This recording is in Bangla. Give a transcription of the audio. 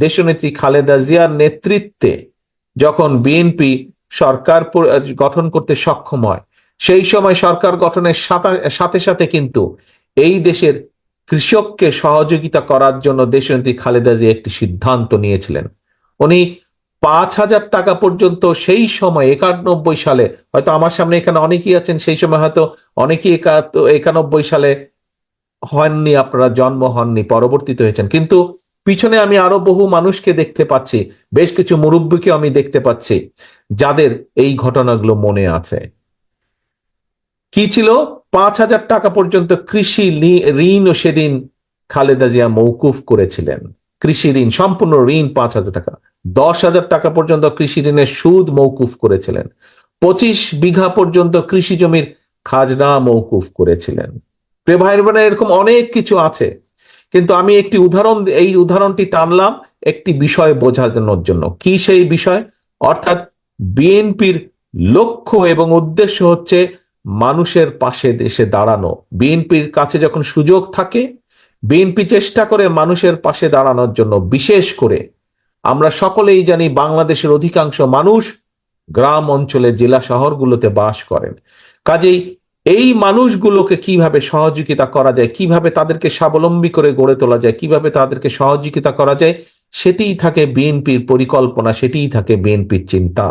দেশনেত্রী খালেদা জিয়ার নেতৃত্বে যখন বিএনপি সরকার গঠন করতে সক্ষম হয়, সেই সময় সরকার গঠনের সাথে- সাথে কিন্তু এই দেশের কৃষককে সহযোগিতা করার জন্য দেশনেত্রী খালেদা জিয়া একটি সিদ্ধান্ত নিয়েছিলেন। উনি পাঁচ হাজার টাকা পর্যন্ত সেই সময় একানব্বই সালে, হয়তো আমার সামনে এখানে অনেকেই আছেন, সেই সময় হয়তো অনেকেই একা- একানব্বই সালে হননি আপনারা জন্ম হননি, পরবর্তীতে হয়েছেন। কিন্তু পিছনে আমি আরও বহু মানুষকে দেখতে পাচ্ছি, বেশ কিছু মুরব্বীকে আমি দেখতে পাচ্ছি, যাদের এই ঘটনাগুলো মনে আছে। কি ছিল? পাঁচ হাজার টাকা পর্যন্ত কৃষি ঋণও সেদিন খালেদা জিয়া মৌকুফ করেছিলেন। কৃষি ঋণ, সম্পূর্ণ ঋণ পাঁচ হাজার টাকা। দশ হাজার টাকা পর্যন্ত কৃষি ঋণের সুদ মৌকুফ করেছিলেন। পঁচিশ বিঘা পর্যন্ত কৃষি জমির খাজনা মৌকুফ করেছিলেন। প্রিয় ভাই বোনেরা এরকম অনেক কিছু আছে। কিন্তু আমি একটি উদাহরণ, এই উদাহরণটি টানলাম একটি বিষয় বোঝানোর জন্য। কি সেই বিষয়? অর্থাৎ বিএনপির লক্ষ্য এবং উদ্দেশ্য হচ্ছে মানুষের পাশে দেশে দাঁড়ানো। বিএনপির কাছে যখন সুযোগ থাকে, বিএনপি চেষ্টা করে মানুষের পাশে দাঁড়ানোর জন্য, বিশেষ করে আমরা সকলেই জানি বাংলাদেশের অধিকাংশ মানুষ গ্রাম অঞ্চলে, জেলা শহরগুলোতে বাস করেন। কাজেই এই মানুষগুলোকে কীভাবে সহযোগিতা করা যায়, কীভাবে তাদেরকে স্বাবলম্বী করে গড়ে তোলা যায়, কীভাবে তাদেরকে সহযোগিতা করা যায়, সেটিই থাকে বিএনপির পরিকল্পনা, সেটিই থাকে বিএনপির চিন্তা।